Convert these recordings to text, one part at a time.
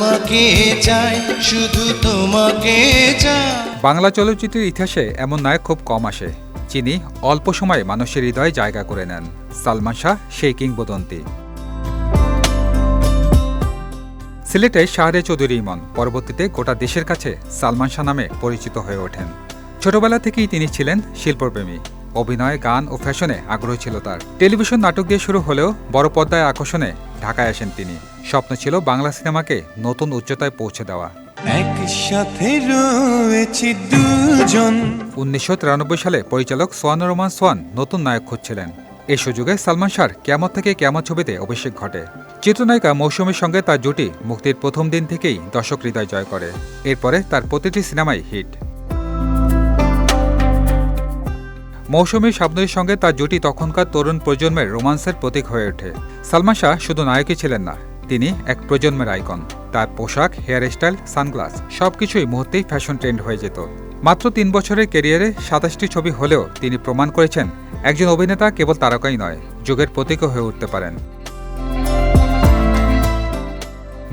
তোমাকে চাই, শুধু তোমাকে চাই। বাংলা চলচ্চিত্রের ইতিহাসে এমন নায়ক খুব কম আসে, যিনি অল্প সময়ে মানুষের হৃদয়ে জায়গা করে নেন, সালমান শাহ সেই কিংবদন্তি। সিলেটে শাহরে চৌধুরী ইমন, পরবর্তীতে গোটা দেশের কাছে সালমান শাহ নামে পরিচিত হয়ে ওঠেন। ছোটবেলা থেকেই তিনি ছিলেন শিল্পপ্রেমী, অভিনয়, গান ও ফ্যাশনে আগ্রহ ছিল তার। টেলিভিশন নাটক দিয়ে শুরু হলেও বড় পর্দায় আকর্ষণে ঢাকায় আসেন তিনি। স্বপ্ন ছিল বাংলা সিনেমাকে নতুন উচ্চতায় পৌঁছে দেওয়া। একসাথে রয়েছি দুজন। উনিশশো তিরানব্বই সালে পরিচালক সোয়ান রহমান সোয়ান নতুন নায়ক খুঁজছিলেন। এই সুযোগে সালমান শাহর ক্যামত থেকে ক্যামত ছবিতে অভিষেক ঘটে। চিত্রনায়িকা মৌসুমীর সঙ্গে তার জুটি মুক্তির প্রথম দিন থেকেই দর্শক হৃদয় জয় করে। এরপরে তার প্রতিটি সিনেমাই হিট। মৌসুমী শাবনুরের সঙ্গে তার জুটি তখনকার তরুণ প্রজন্মের রোমান্সের প্রতীক হয়ে ওঠে। সালমান শাহ শুধু নায়কই ছিলেন না, তিনি এক প্রজন্মের আইকন। তার পোশাক হেয়ার স্টাইল সানগ্লাস সবকিছুই মুহূর্তেই ফ্যাশন ট্রেন্ড হয়ে যেত। মাত্র তিন বছরের ক্যারিয়ারে সাতাশটি ছবি হলেও তিনি প্রমাণ করেছেন, একজন অভিনেতা কেবল তারকাই নয়, যুগের প্রতীকও হয়ে উঠতে পারেন।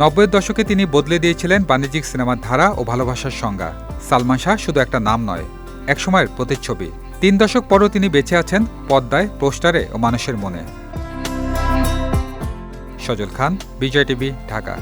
নব্বইয়ের দশকে তিনি বদলে দিয়েছিলেন বাণিজ্যিক সিনেমার ধারা ও ভালোবাসার সংজ্ঞা। সালমান শাহ শুধু একটা নাম নয়, একসময়ের প্রতিচ্ছবি। তিন দশক পরও তিনি বেঁচে আছেন পদ্মায়, পোস্টারে ও মানুষের মনে। সজল খান, বিজয় টিভি, ঢাকা।